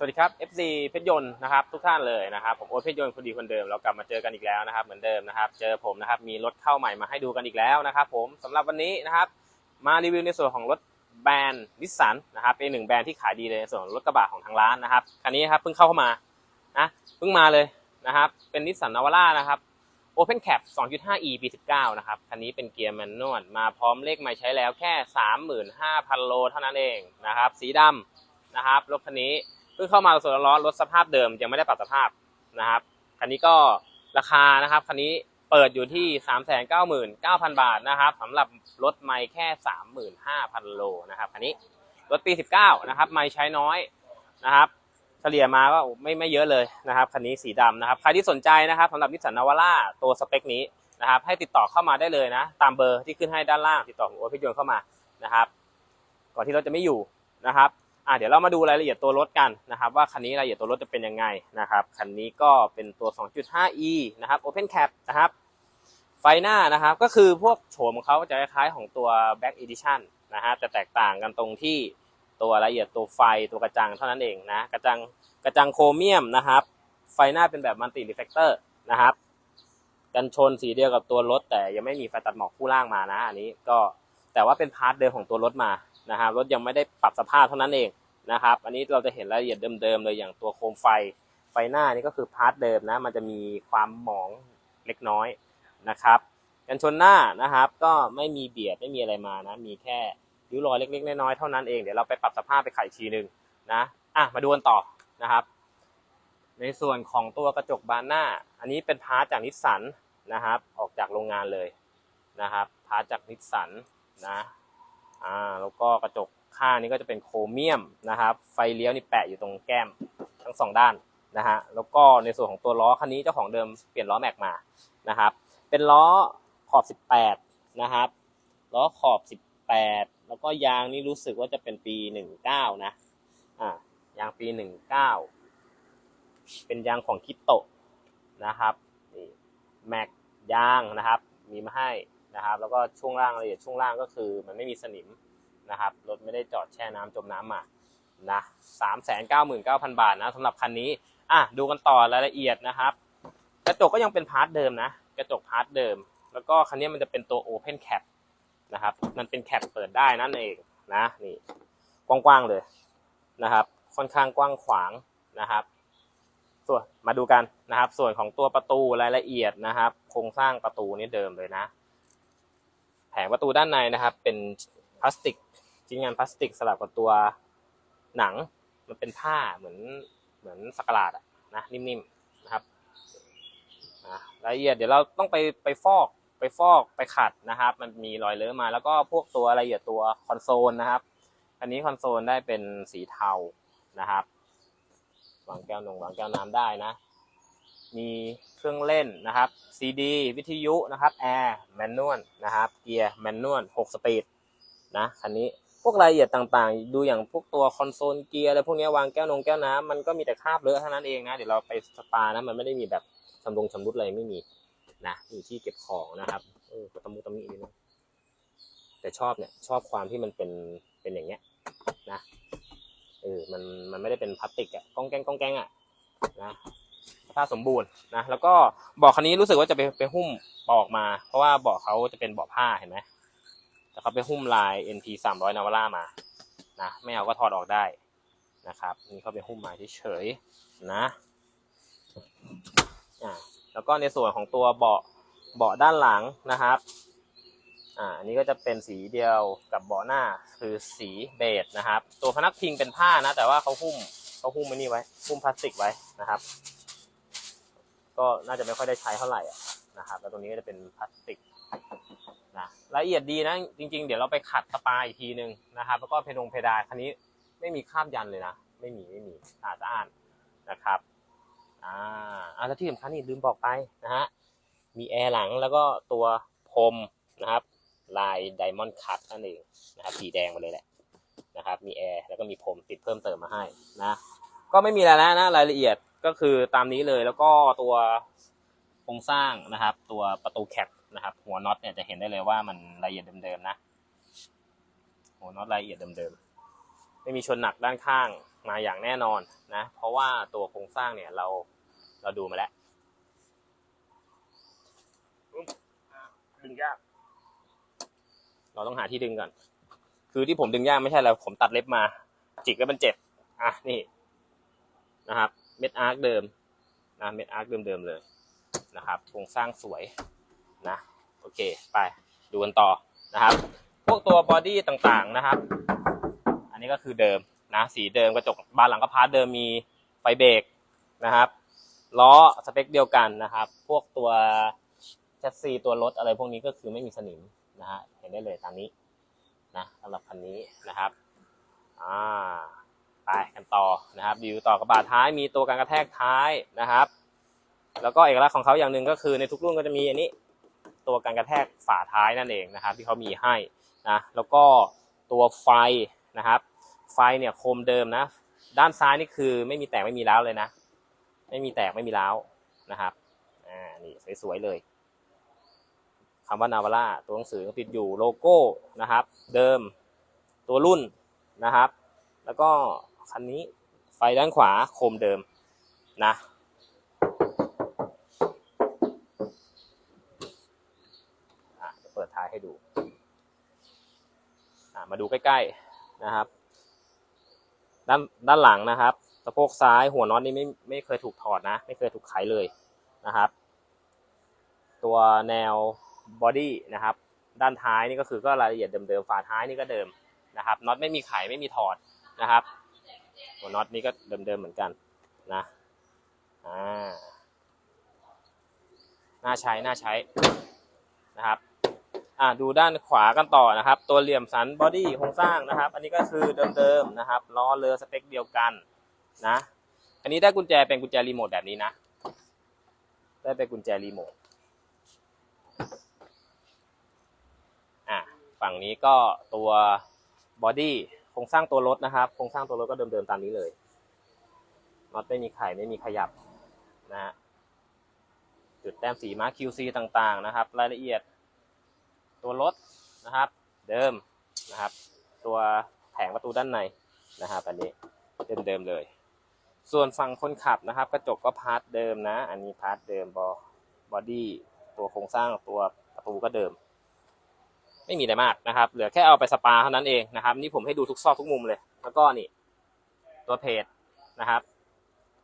สวัสดีครับ FC เพชรยนต์นะครับทุกท่านเลยนะครับผมโอ๊ตเพชรยนต์คนดีคนเดิมเรากลับมาเจอกันอีกแล้วนะครับเหมือนเดิมนะครับเจอผมนะครับมีรถเข้าใหม่มาให้ดูกันอีกแล้วนะครับผมสำหรับวันนี้นะครับมารีวิวในส่วนของรถแบรนด์นิสสันนะครับเป็นหนึ่งแบรนด์ที่ขายดีเลยในส่วนของรถกระบะของทางร้านนะครับคันนี้ครับเพิ่งเข้าเข้ามานะเพิ่งมาเลยนะครับเป็นนิสสันนาวาร่านะครับ Open Cap 2.5e ปี 19 นะครับ คันนี้เป็นเกียร์แมนนวล มาพร้อมเลขไม่ใช้แล้วแค่ 35,000 โลเท่านั้นเองนะครับ สีดำนะครับ รถคันนี้ พิ่งเข้ามาสดร้อนรถสภาพเดิมยังไม่ได้ปรับสภาพนะครับคันนี้ก็ราคานะครับคันนี้เปิดอยู่ที่ 399,000 บาทนะครับสำหรับรถไม่แค่ 35,000 โลนะครับคันนี้รถปี 19 นะครับไม่ใช้น้อยนะครับเฉลี่ยมาก็ไม่ไม่เยอะเลยนะครับคันนี้สีดำนะครับใครที่สนใจนะครับสำหรับนิสสันนาวาร่าตัวสเปคนี้นะครับให้ติดต่อเข้ามาได้เลยนะ ตามเบอร์ที่ขึ้นให้ด้านล่างติดต่อหัวพี่ยนเข้ามานะครับ ก่อนที่เรถจะไม่อยู่นะครับ อะเดี๋ยวเรามาดูรายละเอียดตัวรถกันนะครับ ว่าคันนี้รายละเอียดตัวรถจะเป็นยังไงนะครับคันนี้ก็เป็นตัว 2.5e นะครับ Open Cap นะครับไฟหน้านะครับก็คือพวกโฉมของเขาจะคล้ายๆของตัว Back Edition นะฮะแต่แตกต่างกันตรงที่ตัวรายละเอียดตัวไฟตัวกระจังเท่านั้นเองนะกระจังกระจังโครเมียมนะครับ ไฟหน้าเป็นแบบมัลติรีเฟกเตอร์นะครับ กันชนสีเดียวกับตัวรถ แต่ยังไม่มีไฟตัดหมอกคู่ล่างมานะอันนี้ก็แต่ว่าเป็นพาร์ทเดิมของตัวรถมา นะครับรถยังไม่ได้ปรับสภาพเท่านั้นเองนะครับ อันนี้เราจะเห็นรายละเอียดเดิมๆเลยอย่างตัวโคมไฟไฟหน้านี่ก็คือพาร์ทเดิมนะมันจะมีความหมองเล็กน้อยนะครับกันชนหน้านะครับก็ไม่มีเบียดไม่มีอะไรมานะ มีแค่ริ้วรอยเล็กๆน้อยๆเท่านั้นเองเดี๋ยวเราไปปรับสภาพไปไขทีหนึ่งนะอะมาดูกันต่อนะครับ ในส่วนของตัวกระจกบานหน้า อันนี้เป็นพาร์ทจากนิสสันนะครับ ออกจากโรงงานเลยนะครับพาร์ทจากนิสสันนะ อ่าแล้วก็กระจกข้างนี้ก็จะเป็นโครเมียมนะครับ ไฟเลี้ยวนี่แปะอยู่ตรงแก้มทั้งสองด้านนะฮะแล้วก็ในส่วนของตัวล้อคันนี้เจ้าของเดิมเปลี่ยนล้อแม็กมานะครับ เป็นล้อขอบ 18 นะครับล้อขอบ 18 แล้วก็ยางนี่รู้สึกว่าจะเป็นปี 19 นะอ่ายางปี 19 เป็นยางของคิโตะนะครับนี่แม็กยางนะครับ มีมาให้ นะครับ แล้วก็ช่วงล่างละเอียดช่วงล่างก็คือมันไม่มีสนิมนะครับรถไม่ได้จอดแช่น้ำจมน้ำมานะ399,000บาทนะสำหรับคันนี้อะดูกันต่อรายละเอียดนะครับ กระจกก็ยังเป็นพาร์ทเดิมนะ กระจกพาร์ทเดิม แล้วก็คันนี้มันจะเป็นตัว Open Cap นะครับ มันเป็นแคปเปิดได้นั่นเองนะนี่กว้างๆเลยนะครับ ค่อนข้างกว้างขวางนะครับ ส่วนมาดูกันนะครับ ส่วนของตัวประตูรายละเอียดนะครับ โครงสร้างประตูนี่เดิมเลยนะ งประตูด้านในนะครับ เป็นพลาสติกชิ้นงานพลาสติกสลับกับตัวหนัง มันเป็นผ้าเหมือนเหมือนสกหลาดอะนะนิ่มๆนะครับรายละเอียดเดี๋ยวเราต้องไปไปฟอกไปฟอกไปขัดนะครับ มันมีรอยเลอะมาแล้วก็พวกตัวรายละเอียดตัวคอนโซลนะครับ อันนี้คอนโซลได้เป็นสีเทานะครับวางแก้วนงวางแก้วน้ำได้นะ มีเครื่องเล่นนะครับซีดีวิทยุนะครับแอร์แมนนวลนะครับเกียร์แมนนวล6สปีดนะคันนี้พวกรายละเอียดต่างๆ ดูอย่างพวกตัวคอนโซลเกียร์อะไรพวกนี้วางแก้วนงแก้วน้ำมันก็มีแต่คราบเลอะเท่านั้นเองนะ เดี๋ยวเราไปสปานะ มันไม่ได้มีแบบชำรงชำรุดอะไรไม่มีนะมีที่เก็บของนะครับเออตะมุตะมินี่นะแต่ชอบเนี่ยชอบความที่มันเป็นเป็นอย่างเงี้ยนะเออมันมันไม่ได้เป็นพลาสติกอะก้องแกงก้องแกงอะนะาสมบูรณ์นะแล้วก็เบาะคันนี้รู้สึกว่าจะไปไปหุ้มปอกมา เพราะว่าเบาะเขาจะเป็นเบาะผ้าเห็นไหมแต่เขาไปหุ้มลาย NP 300นาวาร่ามานะไม่เอาก็ถอดออกได้นะครับนี่เขาไปหุ้มมาเฉยๆนะอ่าแล้วก็ในส่วนของตัวเบาะเบาะด้านหลังนะครับอ่าอันนี้ก็จะเป็นสีเดียวกับเบาะหน้าคือสีเบจนะครับ ตัวพนักพิงเป็นผ้านะ แต่ว่าเขาหุ้มเขาหุ้มไว้นี่ไว้หุ้มพลาสติกไว้นะครับ ก็น่าจะไม่ค่อยได้ใช้เท่าไหร่นะครับแล้วตรงนี้ก็จะเป็นพลาสติกนะละเอียดดีนะจริง ๆ เดี๋ยวเราไปขัดสปาอีกทีนึงนะครับ แล้วก็เพดงเพดานคันนี้ไม่มีคราบยันเลยนะ ไม่มีไม่มีสะอาดสะอานนะครับอ่าอ่าแล้วที่สำคัญนี่ลืมบอกไปนะฮะมีแอร์หลังแล้วก็ตัวพรมนะครับ ลายไดมอนด์คัตนั่นเองนะครับสีแดงมาเลยแหละนะครับ มีแอร์แล้วก็มีพรมติดเพิ่มเติมมาให้นะก็ไม่มีอะไรแล้วนะรายละเอียด ก็คือตามนี้เลยแล้วก็ตัวโครงสร้างนะครับ ตัวประตูแคปนะครับ หัวน็อตเนี่ยจะเห็นได้เลยว่ามันรายละเอียดเดิมๆนะ หัวน็อตรายละเอียดเดิมๆเไม่มีชนหนักด้านข้างมาอย่างแน่นอนนะ เพราะว่าตัวโครงสร้างเนี่ยเราเราดูมาแล้วดึงยาก เราต้องหาที่ดึงก่อน คือที่ผมดึงยากไม่ใช่แล้วผมตัดเล็บมา จิกแล้วมันเจ็บ อะนี่นะครับ เม็ดอาร์คเดิมนะเม็ดอาร์คเดิมๆเลยนะครับโครงสร้างสวยนะโอเคไปดูกันต่อนะครับ พวกตัวบอดี้ต่างๆนะครับ อันนี้ก็คือเดิมนะสีเดิมกระจกบานหลังกระพาร์ทเดิมมีไฟเบรกนะครับล้อสเปคเดียวกันนะครับ พวกตัวแชสซีตัวรถอะไรพวกนี้ก็คือไม่มีสนิมนะฮะเห็นได้เลยตามนี้นะสำหรับคันนี้นะครับอ่า ไปกันต่อนะครับดีวต่อกระบะท้ายมีตัวการกระแทกท้ายนะครับ แล้วก็เอกลักษณ์ของเขาอย่างหนึ่งก็คือในทุกรุ่นก็จะมีอันนี้ตัวการกระแทกฝาท้ายนั่นเองนะครับ ที่เขามีให้นะแล้วก็ตัวไฟนะครับ ไฟเนี่ยโคมเดิมนะ ด้านซ้ายนี่คือไม่มีแตกไม่มีร้าวเลยนะ ไม่มีแตกไม่มีร้าวนะครับอ่านี่สวยๆเลยคำว่านาวาร่าตัวหนังสือติดอยู่โลโก้นะครับ เดิมตัวรุ่นนะครับ แล้วก็ คันนี้ไฟด้านขวาโคมเดิมนะอะเปิดท้ายให้ดูอะมาดูใกล้ๆนะครับ ด้านด้านหลังนะครับสะโพกซ้ายหัวน็อตนี่ไม่ไม่เคยถูกถอดนะ ไม่เคยถูกไขเลยนะครับ ตัวแนวบอดี้นะครับ ด้านท้ายนี่ก็คือก็รายละเอียดเดิมๆฝาท้ายนี่ก็เดิมนะครับน็อตไม่มีไขไม่มีถอดนะครับ หัวน็อตนี่ก็เดิมๆเหมือนกันนะอ่าน่าใช้น่าใช้นะครับอ่าดูด้านขวากันต่อนะครับ ตัวเหลี่ยมสันบอดี้โครงสร้างนะครับ อันนี้ก็คือเดิมๆนะครับล้อเลอสเปคเดียวกันนะ อันนี้ได้กุญแจเป็นกุญแจรีโมทแบบนี้นะ ได้เป็นกุญแจรีโมทอะฝั่งนี้ก็ตัวบอดี้ รงสร้างตัวรถนะครับโครงสร้างตัวรถก็เดิมๆตามนี้เลยน็อตไม่มีไข่ไม่มีขยับนะฮะจุดแต้มสีมาร์ค QC ต่างๆนะครับ รายละเอียด ตัวรถนะครับ เดิมนะครับ ตัวแผงประตูด้านในนะครับอันนี้เดิมๆเลย ส่วนฝั่งคนขับนะครับ กระจกก็พาร์ทเดิมนะ อันนี้พาร์ทเดิมบอบอดี้ตัวโครงสร้างตัวประตูก็เดิม ไม่มีอะไรมากนะครับ เหลือแค่เอาไปสปาเท่านั้นเองนะครับ นี่ผมให้ดูทุกซอกทุกมุมเลย แล้วก็นี่ ตัวเพจนะครับ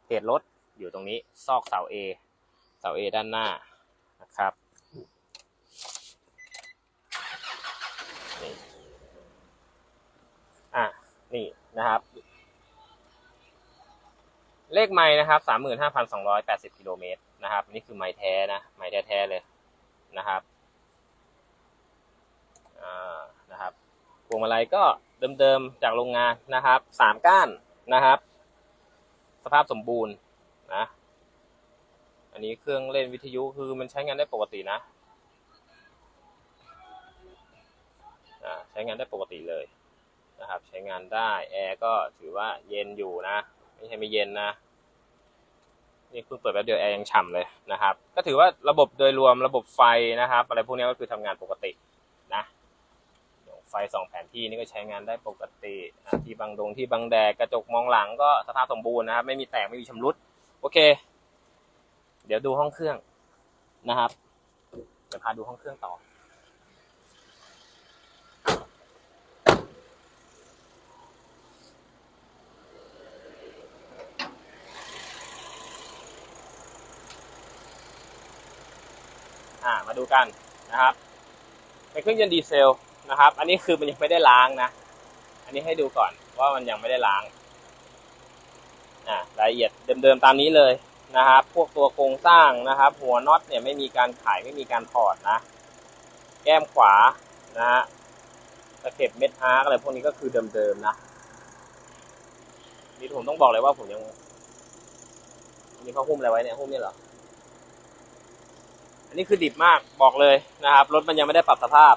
เพจรถอยู่ตรงนี้ซอกเสา A เสา A ด้านหน้านะครับอะนี่นะครับ เลขไม้นะครับสามหมื่นห้าพันสองร้อยแปดสิบกิโลเมตรนะครับ นี่คือไม้แท้นะไม้แท้ๆเลยนะครับ นะครับพวงมาลัยก็เดิมๆจากโรงงานนะครับสามก้านนะครับ สภาพสมบูรณ์นะอันนี้เครื่องเล่นวิทยุคือมันใช้งานได้ปกตินะอ่าใช้งานได้ปกติเลยนะครับ ใช้งานได้แอร์ก็ถือว่าเย็นอยู่นะไม่ใช่ไม่เย็นนะนี่เพิ่งเปิดแป๊บเดียวแอร์ยังฉ่ำเลยนะครับ ก็ถือว่าระบบโดยรวมระบบไฟนะครับ อะไรพวกนี้ก็คือทำงานปกติ ฟสองแผนที่นี่ก็ใช้งานได้ปกติที่บังดงที่บังแดดกระจกมองหลังก็สภาพสมบูรณ์นะครับ ไม่มีแตกไม่มีชำรุด โอเค เดี๋ยวดูห้องเครื่องนะครับเดี๋ยวพาดูห้องเครื่องต่อ อ่ามาดูกันนะครับเป็นเครื่องยนต์ดีเซล นะครับ อันนี้คือมันยังไม่ได้ล้างนะ อันนี้ให้ดูก่อนว่ามันยังไม่ได้ล้างอ่ารายละเอียดเดิมๆตามนี้เลยนะครับ พวกตัวโครงสร้างนะครับ หัวน็อตเนี่ยไม่มีการไขไม่มีการถอดนะ แก้มขวานะฮะตะเข็บเม็ดอาร์กอะไรพวกนี้ก็คือเดิมๆนะนี่ผมต้องบอกเลยว่าผมยังนี่เขาหุ้มอะไรไว้เนี่ยหุ้มนี่เหรอ อันนี้คือดิบมากบอกเลยนะครับ รถมันยังไม่ได้ปรับสภาพ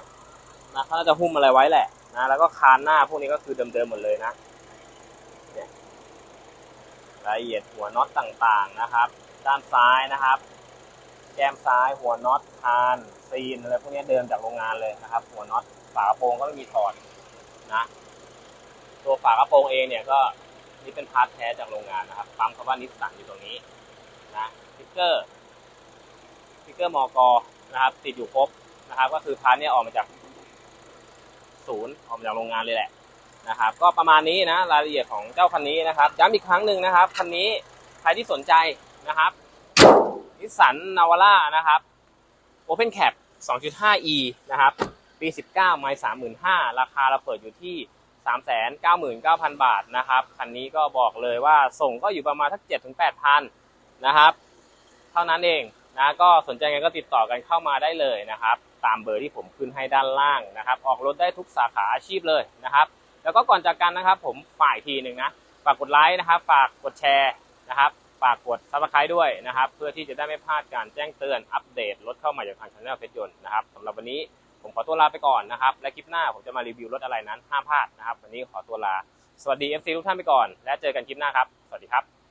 นะเขาจะหุ้มอะไรไว้แหละนะแล้วก็คานหน้าพวกนี้ก็คือเดิมๆหมดเลยนะเนี่ยรายละเอียดหัวน็อตต่างๆนะครับ ด้านซ้ายนะครับ แก้มซ้ายหัวน็อตคานซีนอะไรพวกนี้เดิมจากโรงงานเลยนะครับ หัวน็อตฝากระโปรงก็ไม่มีถอดนะตัวฝากระโปรงเองเนี่ยก็นี่เป็นพาร์ทแท้จากโรงงานนะครับปั๊มคำว่านิสสันอยู่ตรงนี้นะสติ๊กเกอร์สติ๊กเกอร์มอกนะครับ ติดอยู่ครบนะครับ ก็คือพาร์ทนี่ยออกมาจาก ศูนย์ออกมาจากโรงงานเลยแหละนะครับ ก็ประมาณนี้นะรายละเอียดของเจ้าคันนี้นะครับย้ำอีกครั้งหนึ่งนะครับคันนี้ใครที่สนใจนะครับนิสสันนาวาร่านะครับ Open Cap 2.5e นะครับ ปี 19 ไมล์35,000 ราคาเราเปิดอยู่ที่ 399,000 บาทนะครับ คันนี้ก็บอกเลยว่าส่งก็อยู่ประมาณสัก7-8,000 นะครับ เท่านั้นเอง นะก็สนใจกันก็ติดต่อกันเข้ามาได้เลยนะครับ ตามเบอร์ที่ผมขึ้นให้ด้านล่างนะครับ ออกรถได้ทุกสาขาอาชีพเลยนะครับ แล้วก็ก่อนจากกันนะครับ ผมฝ่ายทีหนึ่งนะฝากกดไลค์นะครับ ฝากกดแชร์นะครับฝากกดซับสไครต์ด้วยนะครับ เพื่อที่จะได้ไม่พลาดการแจ้งเตือนอัปเดตรถเข้าใหม่จากทางช anel เพชรยนต์นะครับสำหรับวันนี้ผมขอตัวลาไปก่อนนะครับ และคลิปหน้าผมจะมารีวิวรถอะไรนั้นห้ามพลาดนะครับ วันนี้ขอตัวลา สวัสดี FC ทุกท่านไปก่อน และเจอกันคลิปหน้าครับ สวัสดีครับ